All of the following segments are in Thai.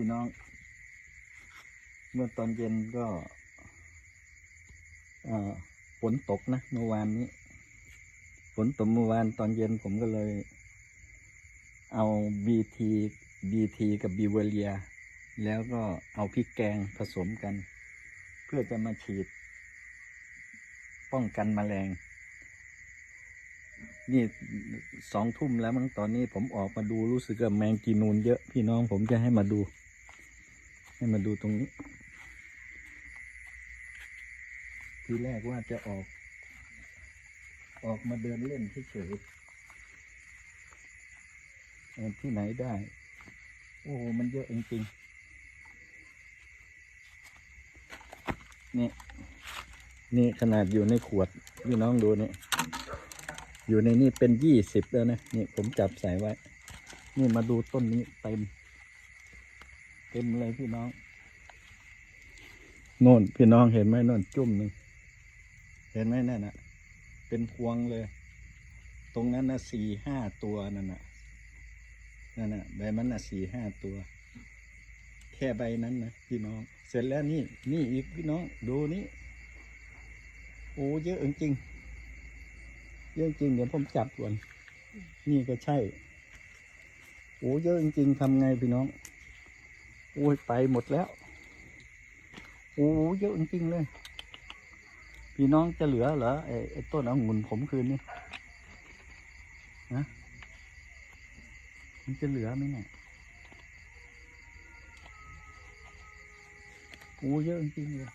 พี่น้อง เมื่อตอนเย็นก็ฝนตกนะเมื่อวานนี้ฝนตกเมื่อวานตอนเย็นผมก็เลย เอาบีทีบีทีกับบีเวเลีย แล้วก็เอาพริกแกงผสมกัน เพื่อจะมาฉีด ป้องกันแมลง นี่สองทุ่มแล้วมั้งตอนนี้ผมออกมาดูรู้สึกว่าแมงกีนูนเยอะพี่น้องผมจะให้มาดู ให้มาดูตรงนี้ ทีแรกว่าจะออก ออกมาเดินเล่นเฉยๆที่ไหนได้ โอ้โห มันเยอะจริงๆนี่นี่ขนาดอยู่ในขวด พี่น้องดูนี่ อยู่ในนี่เป็นยี่สิบแล้วนะ นี่ผมจับใส่ไว้ นี่มาดูต้นนี้เต็ม เต็มเลยพี่น้องโน่นพี่น้องเห็นไหมโน่นจุ่มหนึ่งเห็นไหมนั่นน่ะเป็นพวงเลย ตรงนั้นนะสี่ห้าตัวนั่นน่ะนั่นน่ะใบมันน่ะสี่ห้าตัว แค่ใบนั้นนะพี่น้อง เสร็จแล้วนี่ นี่อีกพี่น้อง ดูนี่โอ้เยอะจริงเยอะจริงเดี๋ยวผมจับก่อนนี่ก็ใช่โอ้เยอะจริงทำไงพี่น้อง โอ้ยไปหมดแล้วโอ้เยอะจริงๆเลย พี่น้องจะเหลือเหรอไอ้ไอต้นองุ่นผมคืนนี้นะมันจะเหลือไหมเนี่ยโอ้เยอะจริงๆเลย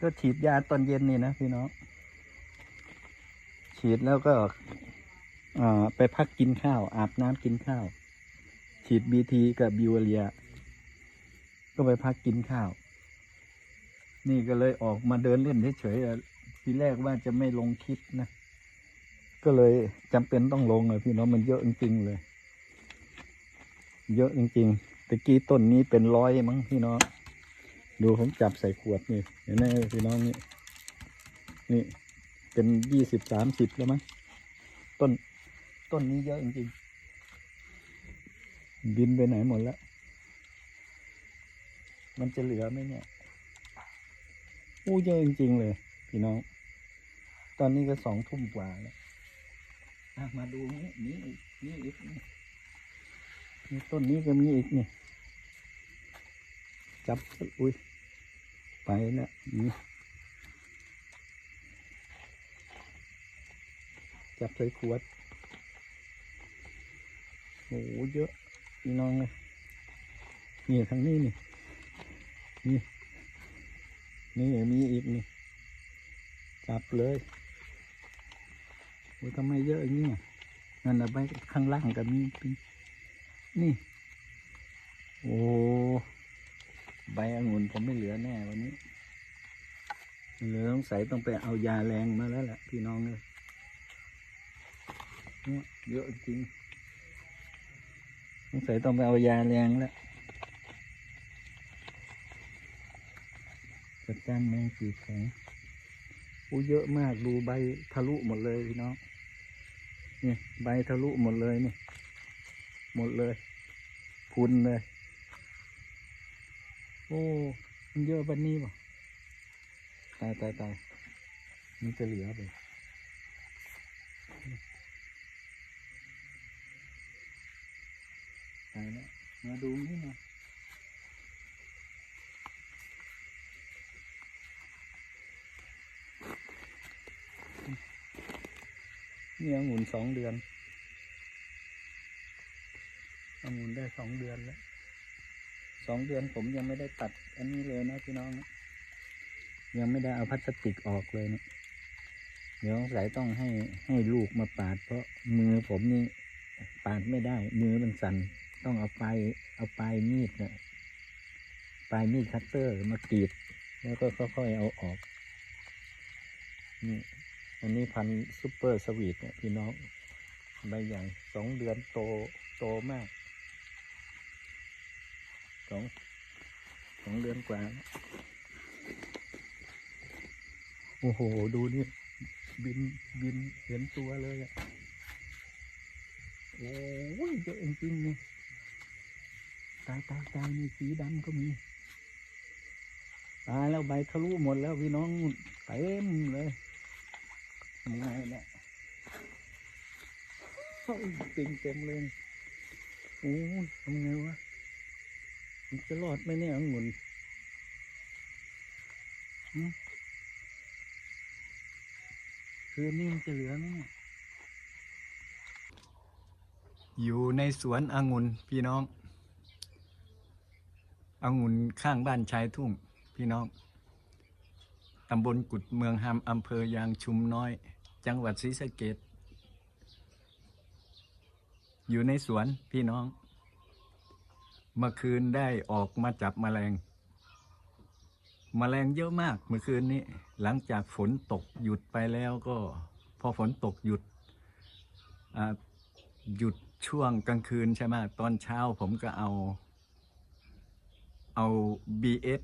ก็ฉีดยาตอนเย็นนี่นะพี่น้อง ฉีดแล้วก็ไปพักกินข้าว อาบน้ำกินข้าว ฉีดบีทีกับบิวเลีย ก็ไปพักกินข้าว นี่ก็เลยออกมาเดินเล่นเฉยๆทีแรกว่าจะไม่ลงคลิปนะ ก็เลยจำเป็นต้องลงเลยพี่น้องมันเยอะจริงๆเลย เยอะจริงๆตะกี้ต้นนี้เป็นร้อยมั้งพี่น้องดูผมจับใส่ขวดนี่เห็นไหมพี่น้องนี่นี่ เป็นยี่สิบสามสิบแล้วมั้งต้นต้นนี้เยอะจริงๆ บินไปไหนหมดแล้ว มันจะเหลือไหมเนี่ยอู้เยอะจริง ๆ เลย พี่น้อง ตอนนี้ก็สองทุ่มกว่าแล้วมาดูนี่นี่อีกนี่อีกนี่นี่ต้นนี้ก็มีอีกนี่จับ อุ้ย ไปแล้วนี่ จับใส่ขวดโอ้โหเยอะพี่น้องเลยนี่ทางนี้นี่ นี่ นี่มีอีกนี่ จับเลยโอ้ทำไมเยอะอย่างนี้อะนั่นนะใบข้างล่างก็มีป็นนี่ โอ้ใบองุ่นผมไม่เหลือแน่วันนี้เหลือต้องใส่ต้องไปเอายาแรงมาแล้วแหละพี่น้องเลย เยอะจริงสงสัยต้องไปเอายาแรงแล้วจัดการแมงสีแข็งอู้เยอะมากดูใบทะลุหมดเลยพี่น้องนี่ใบทะลุหมดเลยนี่ หมดเลยพุนเลย โอ้มันเยอะบันนี้ป่ะตายตายตายมันจะเหลือไปตายแล้ว มาดูนี่น่อยนี่องุ่นสองเดือนองุ่นได้สองเดือนแล้วสองเดือนผมยังไม่ได้ตัด อันนี้เลยนะพี่น้อง ยังไม่ได้เอาพลาสติกออกเลยนะเดี๋ยวสายต้องให้ให้ลูกมาปาด เพราะมือผมนี่ปาดไม่ได้ มือมันสั่น ต้องเอาปลายเอาปลายมีดนะปลายมีดคัตเตอร์มากรีด แล้วก็ค่อยๆเอาออก นี่ อันนี้พันซูเปอร์สวีทเนี่ยพี่น้องใบใหญ่สองเดือนโตโตมากสองสองเดือนกว่า โอ้โห ดูนี่ บินบินเห็นตัวเลยอะโอ้ยเยอะจริงๆนี่ ตายตายตายนี่สีดำก็มี ตายแล้วใบทะลุหมดแล้วพี่น้องเต็มเลยทำไงเนี่ยติงเต็มเลยโอ้ยทำไงวะมันจะรอดไหมเนี่ยองุ่นคืนนี้มันจะเหลือไหมเนี่ยอยู่ในสวนองุ่นพี่น้อง องุ่นข้างบ้านชายทุ่ง พี่น้อง ตำบลกุดเมืองหามอำเภอยางชุมน้อย จังหวัดศรีสะเกดอยู่ในสวนพี่น้อง เมื่อคืนได้ออกมาจับแมลงแมลงเยอะมากเมื่อคืนนี้ หลังจากฝนตกหยุดไปแล้วก็ พอฝนตกหยุดหยุดช่วงกลางคืนใช่ไหมตอนเช้าผมก็เอา เอา BS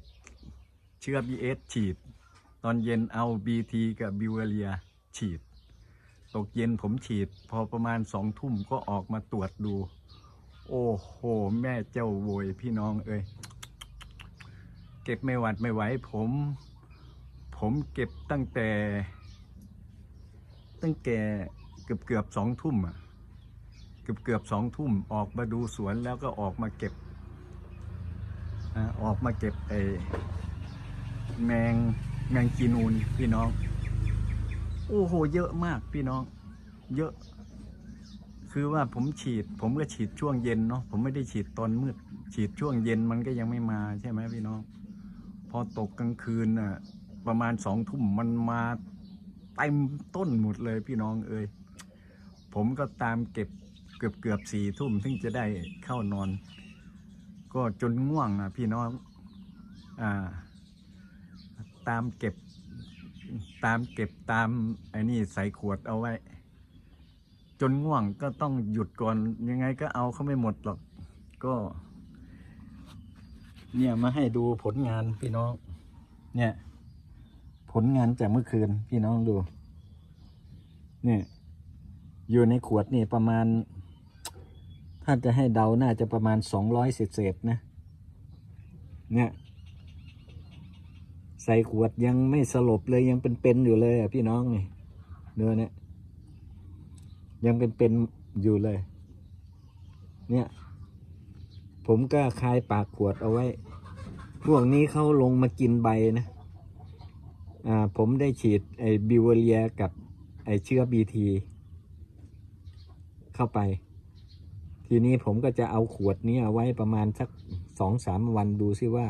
เชื้อ BS ฉีด ตอนเย็นเอา BT กับบิวเรียฉีด ตกเย็นผมฉีด พอประมาณสองทุ่มก็ออกมาตรวจดู โอ้โห แม่เจ้าโวยพี่น้องเอ้ย เก็บไม่หวัดไม่ไหวผม ผมเก็บตั้งแต่ ตั้งแต่เกือบเกือบสองทุ่มอะเกือบเกือบสองทุ่มออกมาดูสวนแล้วก็ออกมาเก็บ ออกมาเก็บไอ้แมงแมงจีนูนพี่น้อง โอ้โห เยอะมากพี่น้อง เยอะ คือว่าผมฉีด ผมก็ฉีดช่วงเย็นเนาะผมไม่ได้ฉีดตอนมืด ฉีดช่วงเย็นมันก็ยังไม่มาใช่ไหมพี่น้อง พอตกกลางคืนน่ะ ประมาณสองทุ่มมันมาเต็มต้นหมดเลยพี่น้องเอ้ยผมก็ตามเก็บเกือบเกือบสี่ทุ่มถึงจะได้เข้านอน ก็จนง่วงนะพี่น้องอ่าตามเก็บตามเก็บตามไอ้นี่ใส่ขวดเอาไว้ จนง่วงก็ต้องหยุดก่อนยังไงก็เอาเขาไม่หมดหรอก ก็ เนี่ยมาให้ดูผลงานพี่น้อง เนี่ย ผลงานจากเมื่อคืนพี่น้องดู เนี่ย อยู่ในขวดนี่ประมาณ ถ้าจะให้เดาน่าจะประมาณสองร้อยเศษๆนะ เนี่ย ใส่ขวดยังไม่สลบเลยยังเป็นๆอยู่เลยอะพี่น้องนี่เนื้อเนี่ย ยังเป็นๆอยู่เลย เนี่ย ผมก็คายปากขวดเอาไว้ พวกนี้เขาลงมากินใบนะอ่าผมได้ฉีดไอ้บิวเรียกับไอ้เชื้อบีทีเข้าไป ทีนี้ผมก็จะเอาขวดนี้เอาไว้ประมาณสักสองสามวันดูซิว่า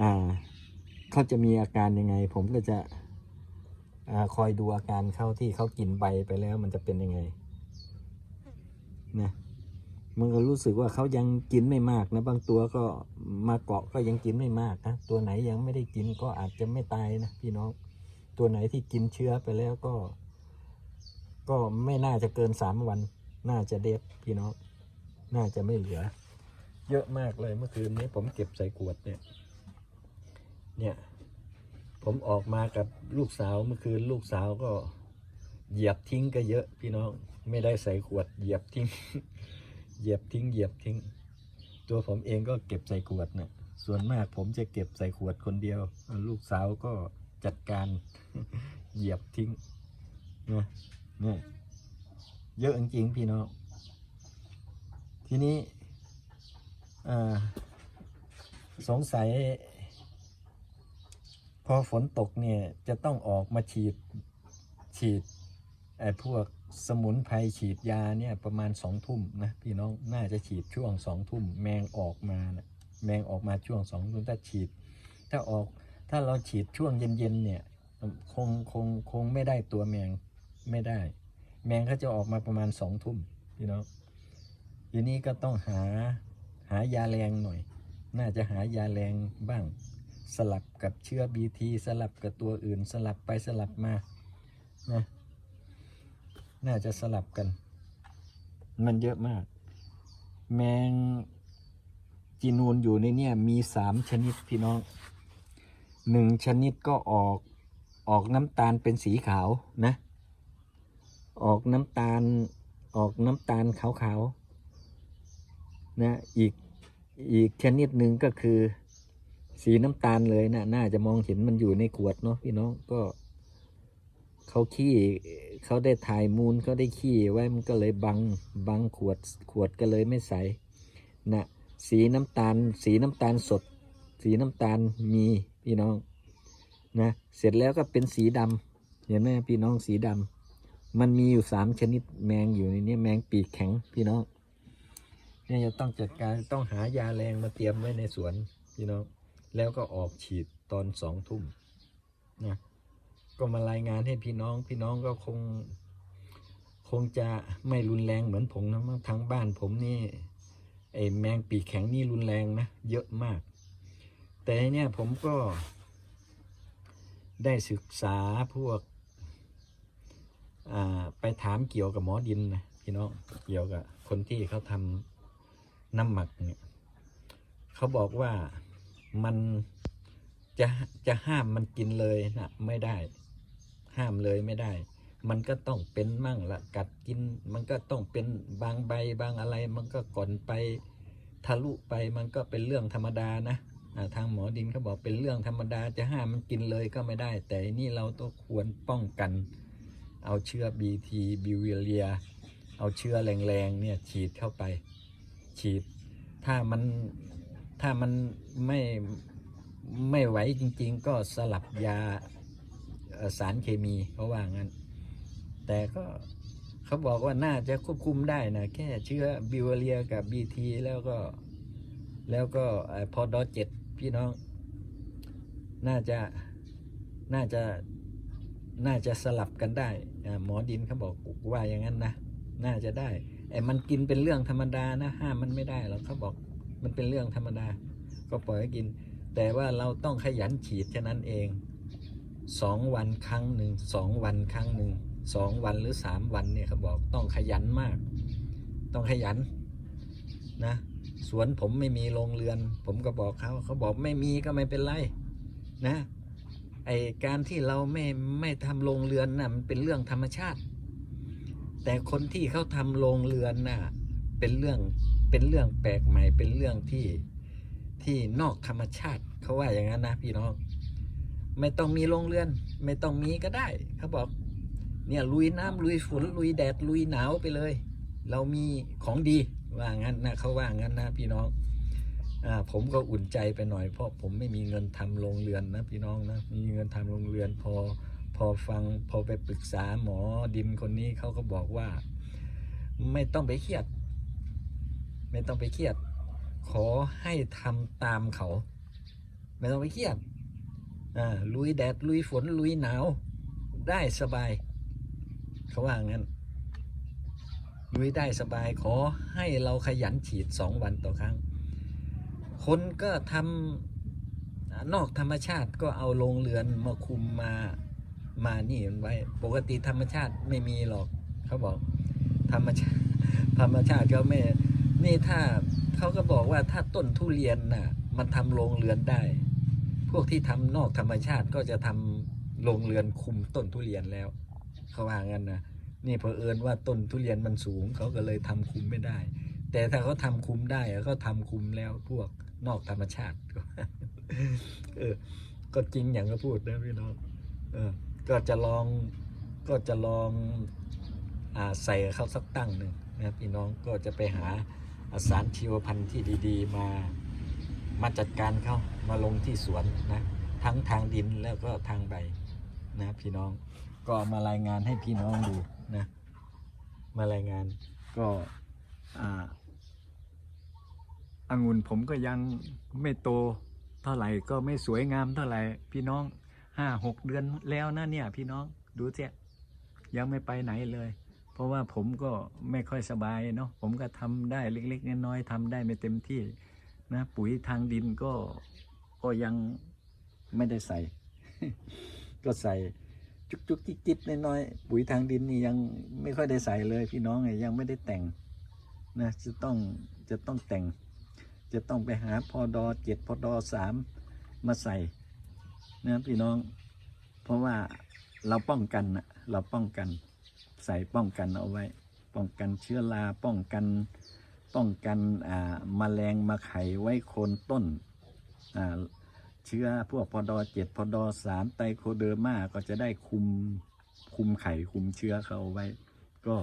อ่าเขาจะมีอาการยังไง ผมก็จะอาคอยดูอาการเขาที่เขากินใบไปแล้วมันจะเป็นยังไงนะมันก็รู้สึกว่าเขายังกินไม่มากนะบางตัวก็มาเกาะก็ยังกินไม่มากนะตัวไหนยังไม่ได้กินก็อาจจะไม่ตายนะพี่น้องตัวไหนที่กินเชื้อไปแล้วก็ ก็ไม่น่าจะเกินสามวัน น่าจะเด็ดพี่น้อง น่าจะไม่เหลือ เยอะมากเลยเมื่อคืนนี้ผมเก็บใส่ขวดเนี่ย เนี่ย ผมออกมากับลูกสาวเมื่อคืนลูกสาวก็เหยียบทิ้งก็เยอะพี่น้อง ไม่ได้ใส่ขวดเหยียบทิ้ง เหยียบทิ้ง เหยียบทิ้ง ตัวผมเองก็เก็บใส่ขวดนะส่วนมากผมจะเก็บใส่ขวดคนเดียว ลูกสาวก็จัดการเหยียบทิ้งนะเนี่ย เยอะจริงๆพี่น้อง ทีนี้สงสัย พอฝนตกเนี่ย จะต้องออกมาฉีดฉีดไอ้พวกสมุนไพรฉีดยาเนี่ยประมาณสองทุ่มนะพี่น้องน่าจะฉีดช่วงสองทุ่มแมงออกมานะแมงออกมาช่วงสองทุ่มถ้าฉีด ถ้าออกถ้าเราฉีดช่วงเย็นๆเนี่ยคงคงคงไม่ได้ตัวแมงไม่ได้ แมงเขาจะออกมาประมาณสองทุ่มพี่น้องทีนี้ก็ต้องหาหายาแรงหน่อย น่าจะหายาแรงบ้าง สลับกับเชื้อบีทีสลับกับตัวอื่น สลับไปสลับมานะน่าจะสลับกัน มันเยอะมาก แมงจีนูนอยู่ในเนี่ยมีสามชนิดพี่น้องหนึ่งชนิดก็ออกออกน้ำตาลเป็นสีขาวนะ ออกน้ำตาลออกน้ำตาลขาวๆนะอีกอีกชนิดหนึ่งก็คือ สีน้ำตาลเลยนะน่าจะมองเห็นมันอยู่ในขวดเนาะพี่น้องก็เขาขี้เขาได้ถ่ายมูลเขาได้ขี้ไว้มันก็เลยบังบังขวดขวดก็เลยไม่ใสนะสีน้ำตาล สีน้ำตาลสด สีน้ำตาลมีพี่น้องนะเสร็จแล้วก็เป็นสีดำเห็นไหมพี่น้องสีดำ มันมีอยู่สามชนิดแมงอยู่ในนี้แมงปีกแข็งพี่น้องเนี่ยจะต้องจัดการต้องหายาแรงมาเตรียมไว้ในสวนพี่น้องแล้วก็ออกฉีดตอนสองทุ่มนะก็มารายงานให้พี่น้องพี่น้องก็คง คงจะไม่รุนแรงเหมือนผมนะมั้งทางบ้านผมนี่ไอแมงปีกแข็งนี่รุนแรงนะเยอะมาก แต่เนี่ยผมก็ได้ศึกษาพวก ไปถามเกี่ยวกับหมอดินนะพี่น้องเกี่ยวกับคนที่เขาทำน้ำหมักเนี่ยเขาบอกว่ามันจะจะห้ามมันกินเลยนะไม่ได้ ห้ามเลยไม่ได้ มันก็ต้องเป็นมั่งละกัดกิน มันก็ต้องเป็นบางใบบางอะไร มันก็ก่อนไปทะลุไปมันก็เป็นเรื่องธรรมดานะทางหมอดินเขาบอกเป็นเรื่องธรรมดาจะห้ามมันกินเลยก็ไม่ได้ แต่นี่เราต้องควรป้องกัน เอาเชื้อบีทีบิวเรีย เอาเชื้อแรงๆเนี่ยฉีดเข้าไป ฉีด ถ้ามันถ้ามันไม่ไม่ไหวจริง ๆ ก็สลับยาสารเคมีเขาว่างั้น แต่ก็เขาบอกว่าน่าจะควบคุมได้นะแค่เชื้อบิวเรียกับบีทีแล้วก็แล้วก็พอดอเจ็ดพี่น้อง น่าจะน่าจะ น่าจะสลับกันได้หมอดินเขาบอกว่าอย่างนั้นนะน่าจะได้ไอ้มันกินเป็นเรื่องธรรมดานะห้ามมันไม่ได้หรอกเขาบอกมันเป็นเรื่องธรรมดา ก็ปล่อยให้กิน แต่ว่าเราต้องขยันฉีดแค่นั้นเองสองวันครั้งหนึ่งสองวันครั้งหนึ่งสองวันหรือสามวันเนี่ยเขาบอกต้องขยันมาก ต้องขยันนะสวนผมไม่มีโรงเรือน ผมก็บอกเขาเขาบอกไม่มีก็ไม่เป็นไรนะ ไอการที่เราไม่ไม่ทำโรงเรือนน่ะมันเป็นเรื่องธรรมชาติ แต่คนที่เขาทำโรงเรือนน่ะเป็นเรื่องเป็นเรื่องแปลกใหม่ เป็นเรื่องที่ที่นอกธรรมชาติเขาว่าอย่างนั้นนะพี่น้อง ไม่ต้องมีโรงเรือน ไม่ต้องมีก็ได้เขาบอกเนี่ยลุยน้ำลุยฝนลุยแดดลุยหนาวไปเลย เรามีของดีว่างั้นนะเขาว่างั้นนะพี่น้อง ผมก็อุ่นใจไปหน่อยเพราะผมไม่มีเงินทำโรงเรือนนะพี่น้องนะมีเงินทำโรงเรือนพอพอฟังพอไปปรึกษาหมอดินคนนี้เขาก็บอกว่า ไม่ต้องไปเครียด ไม่ต้องไปเครียด ขอให้ทำตามเขา ไม่ต้องไปเครียดอ่าลุยแดดลุยฝนลุยหนาว ได้สบาย เขาว่างั้นลุยได้สบายขอให้เราขยันฉีดสองวันต่อครั้ง คนก็ทำนอกธรรมชาติก็เอาโรงเรือนมาคุมมามานี่ไว้ ปกติธรรมชาติไม่มีหรอกเขาบอกธรรมชาติธรรมชาติเขาไม่นี่ถ้าเขาก็บอกว่าถ้าต้นทุเรียนน่ะ มันทำโรงเรือนได้ พวกที่ทำนอกธรรมชาติก็จะทำโรงเรือนคุมต้นทุเรียนแล้วเขาว่างั้นนะนี่เผอิญว่าต้นทุเรียนมันสูงเขาก็เลยทำคุมไม่ได้ แต่ถ้าเขาทำคุ้มได้เขาทำคุ้มแล้วพวกนอกธรรมชาติเออก็จริงอย่างก็พูดนะพี่น้องเออก็จะลองก็จะลองอ่าใส่เขาสักตั้งหนึ่งนะพี่น้องก็จะไปหาสารชีวพันธุ์ที่ดีๆ มามาจัดการเขามาลงที่สวนนะทั้งทางดินแล้วก็ทางใบนะพี่น้องก็มารายงานให้พี่น้องดูนะมารายงานก็อ่า องุ่นผมก็ยังไม่โตเท่าไหร่ก็ไม่สวยงามเท่าไหร่พี่น้องห้าหกเดือนแล้วนะเนี่ย พี่น้องดูเสียยังไม่ไปไหนเลย เพราะว่าผมก็ไม่ค่อยสบายเนาะผมก็ทำได้เล็กๆน้อยๆทำได้ไม่เต็มที่นะปุ๋ยทางดินก็ก็ยังไม่ได้ใส่ ก็ใส่จุกจุกจิกจิกน้อยๆปุ๋ยทางดินนี่ยังไม่ค่อยได้ใส่เลย พี่น้องเนี่ยยังไม่ได้แต่งนะจะต้องจะต้องแต่ง จะต้องไปหาพอดอเจ็ดพอดอสามมาใส่นะพี่น้อง เพราะว่าเราป้องกันนะเราป้องกันใส่ป้องกันเอาไว้ ป้องกันเชื้อราป้องกันป้องกันอ่าแมลงมาไข่ไว้โคนต้นอ่าเชื้อพวกพอดอเจ็ดพอดอสามไตโคเดอร์มาก็จะได้คุมคุมไข่คุมเชื้อเขาไว้ ก็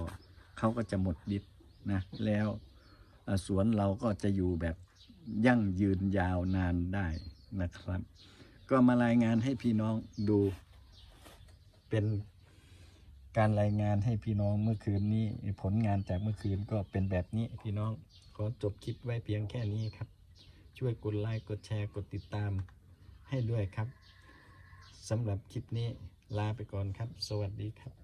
เขาก็จะหมดฤทธิ์นะแล้วสวนเราก็จะอยู่แบบ ยั่งยืนยาวนานได้นะครับ ก็มารายงานให้พี่น้องดูเป็นการรายงานให้พี่น้องเมื่อคืนนี้ผลงานจากเมื่อคืนก็เป็นแบบนี้พี่น้องขอจบคลิปไว้เพียงแค่นี้ครับ ช่วยกดไลค์กดแชร์กดติดตามให้ด้วยครับสำหรับคลิปนี้ลาไปก่อนครับ สวัสดีครับ